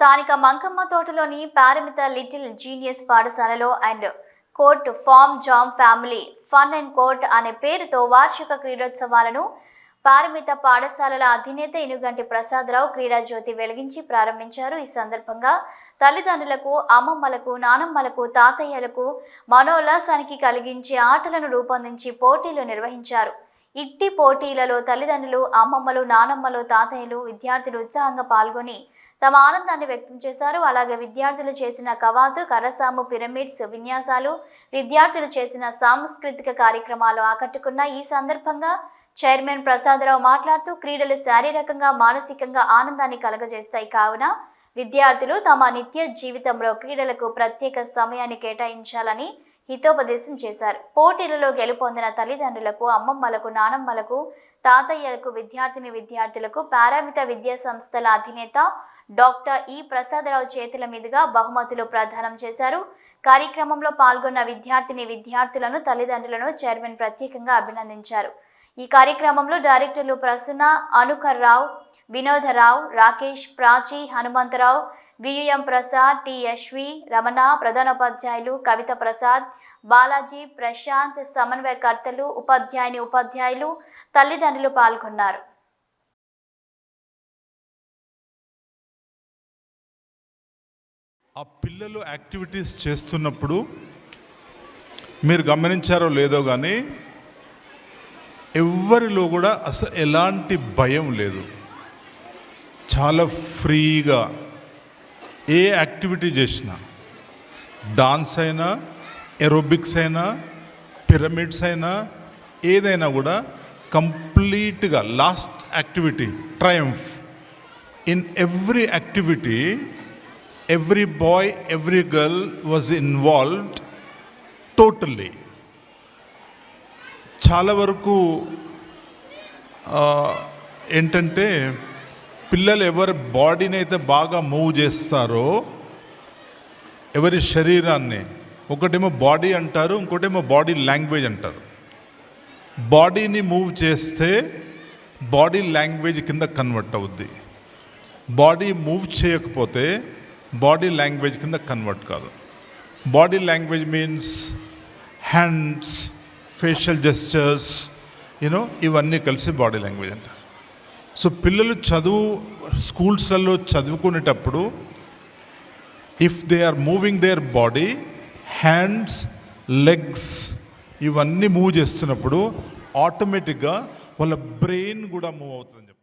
స్థానిక మంకమ్మ తోటలోని Paramita little genius పాఠశాలలో and court fam jam family fun and court అనే పేరుతో వార్షిక క్రీడోత్సవాలను పారమిత పాఠశాలల అధినేత ఇనుగంటి ప్రసాదరావు క్రీడా జ్యోతి వెలిగించి ప్రారంభించారు. ఈ సందర్భంగా తల్లిదండ్రులకు అమ్మమ్మలకు నానమ్మలకు తాతయ్యలకు మనోల్లాసానికి కలిగించే ఆటలను రూపొందించి పోటీలు నిర్వహించారు. ఇట్టి పోటీలలో తల్లిదండ్రులు అమ్మమ్మలు నానమ్మలు తాతయ్యలు విద్యార్థులు ఉత్సాహంగా పాల్గొని తమ ఆనందాన్ని వ్యక్తం చేశారు. అలాగే విద్యార్థులు చేసిన కవాతు కరసాము పిరమిడ్స్ విన్యాసాలు విద్యార్థులు చేసిన సాంస్కృతిక కార్యక్రమాలు ఆకట్టుకున్న ఈ సందర్భంగా చైర్మన్ ప్రసాదరావు మాట్లాడుతూ క్రీడలు శారీరకంగా మానసికంగా ఆనందాన్ని కలగజేస్తాయి కావున విద్యార్థులు తమ నిత్య జీవితంలో క్రీడలకు ప్రత్యేక సమయాన్ని కేటాయించాలని హితోపదేశం చేశారు. పోటీలలో గెలుపొందిన తల్లిదండ్రులకు అమ్మమ్మలకు నానమ్మలకు తాతయ్యలకు విద్యార్థిని విద్యార్థులకు పారామిత విద్యా సంస్థల అధినేత డాక్టర్ ఈ ప్రసాదరావు చేతుల మీదుగా బహుమతులు ప్రదానం చేశారు. కార్యక్రమంలో పాల్గొన్న విద్యార్థిని విద్యార్థులను తల్లిదండ్రులను చైర్మన్ ప్రత్యేకంగా అభినందించారు. ఈ కార్యక్రమంలో డైరెక్టర్లు ప్రసన్న అనుకర్ రావు వినోదరావు రాకేష్ ప్రాచి హనుమంతరావు వియుఎం ప్రసాద్ టి. యశ్వి రమణ ప్రధానోపాధ్యాయులు కవిత ప్రసాద్ బాలాజీ ప్రశాంత్ సమన్వయకర్తలు ఉపాధ్యాయుని ఉపాధ్యాయులు తల్లిదండ్రులు పాల్గొన్నారు. ఆ పిల్లలు యాక్టివిటీస్ చేస్తున్నప్పుడు మీరు గమనించారో లేదో కానీ ఎవరిలో కూడా అసలు ఎలాంటి భయం లేదు. చాలా ఫ్రీగా ఏ యాక్టివిటీ చేసినా డాన్స్ అయినా ఎరోబిక్స్ అయినా పిరమిడ్స్ అయినా ఏదైనా కూడా కంప్లీట్గా last activity triumph. In every activity every boy every girl was involved totally చాలా వరకు ఏంటంటే పిల్లలు ఎవరి బాడీని అయితే బాగా మూవ్ చేస్తారో ఎవరి శరీరాన్ని ఒకటేమో బాడీ అంటారు ఇంకోటేమో బాడీ లాంగ్వేజ్ అంటారు. బాడీని మూవ్ చేస్తే బాడీ లాంగ్వేజ్ కింద కన్వర్ట్ అవుద్ది. బాడీ మూవ్ చేయకపోతే బాడీ లాంగ్వేజ్ కింద కన్వర్ట్ కాదు. Body language means hands facial gestures you know ఇవన్నీ కలిసి బాడీ లాంగ్వేజ్ అంటారు. సో పిల్లలు చదువు స్కూల్స్లలో చదువుకునేటప్పుడు if they are moving their body hands legs ఇవన్నీ మూవ్ చేస్తున్నప్పుడు ఆటోమేటిక్గా వాళ్ళ బ్రెయిన్ కూడా మూవ్ అవుతుంది